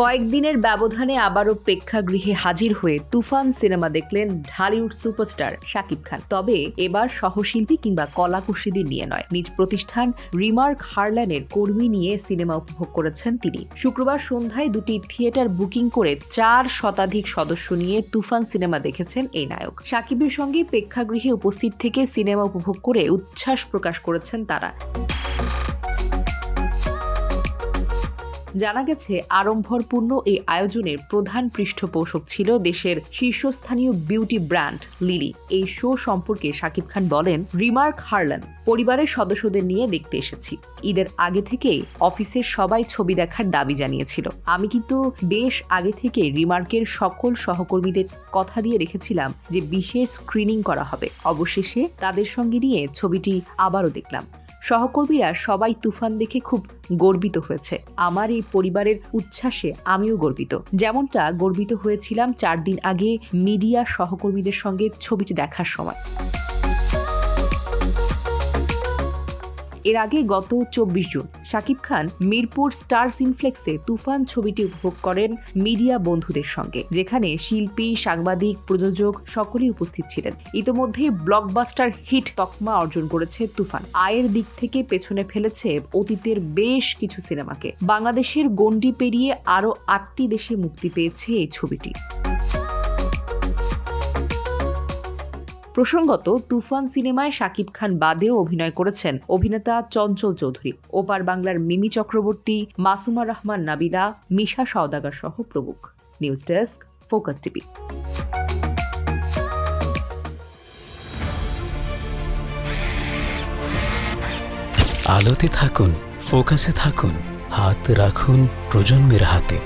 কয়েকদিনের ব্যবধানে আবারও প্রেক্ষাগৃহে হাজির হয়ে তুফান সিনেমা দেখলেন ঢালিউড সুপারস্টার শাকিব খান। তবে এবার সহশিল্পী কিংবা কলাকুশলীদের নিয়ে নয়, নিজ প্রতিষ্ঠান রিমার্ক হারল্যানের কর্মী নিয়ে সিনেমা উপভোগ করেছেন তিনি। শুক্রবার সন্ধ্যায় দুটি থিয়েটার বুকিং করে চার শতাধিক সদস্য নিয়ে তুফান সিনেমা দেখেছেন এই নায়ক। শাকিবের সঙ্গে প্রেক্ষাগৃহে উপস্থিত থেকে সিনেমা উপভোগ করে উচ্ছ্বাস প্রকাশ করেছেন তারা। জানা গেছে, আড়ম্বরপূর্ণ এই আয়োজনের প্রধান পৃষ্ঠপোষক ছিল দেশের শীর্ষস্থানীয় বিউটি ব্র্যান্ড লিলি। এই শো সম্পর্কে শাকিব খান বলেন, রিমার্ক হারলান, পরিবারের সদস্যদের নিয়ে দেখতে এসেছি। ঈদের আগে থেকেই অফিসের সবাই ছবি দেখার দাবি জানিয়েছিল। আমি কিন্তু বেশ আগে থেকে রিমার্কের সকল সহকর্মীদের কথা দিয়ে রেখেছিলাম যে বিশেষ স্ক্রিনিং করা হবে। অবশেষে তাদের সঙ্গে নিয়ে ছবিটি আবারও দেখলাম। সহকর্মীরা সবাই তুফান দেখে খুব গর্বিত হয়েছে। আমার এই পরিবারের উচ্ছ্বাসে আমিও গর্বিত। যেমনটা গর্বিত হয়েছিলাম চার দিন আগে মিডিয়া সহকর্মীদের সঙ্গে ছবিটি দেখার সময়। এর আগে গত চব্বিশ জুন শাকিব খান মিরপুর স্টার সিনফ্লেক্সে তুফান ছবিটি উপভোগ করেন মিডিয়া বন্ধুদের সঙ্গে, যেখানে শিল্পী, সাংবাদিক, প্রযোজক সকলেই উপস্থিত ছিলেন। ইতোমধ্যে ব্লকবাস্টার হিট তকমা অর্জন করেছে তুফান। আয়ের দিক থেকে পেছনে ফেলেছে অতীতের বেশ কিছু সিনেমাকে। বাংলাদেশের গণ্ডি পেরিয়ে আরও আটটি দেশে মুক্তি পেয়েছে এই ছবিটি। প্রসঙ্গত, তুফান সিনেমায় শাকিব খান বাদেও অভিনয় করেছেন অভিনেতা চঞ্চল চৌধুরী। ওপার বাংলার মিমি চক্রবর্তী, মাসুমা রহমান নাবিলা, মিশা সওদাগর সহ প্রমুখ। News desk, focus TV. আলোতে থাকুন, ফোকাসে থাকুন, হাত রাখুন প্রজন্মের হাতে।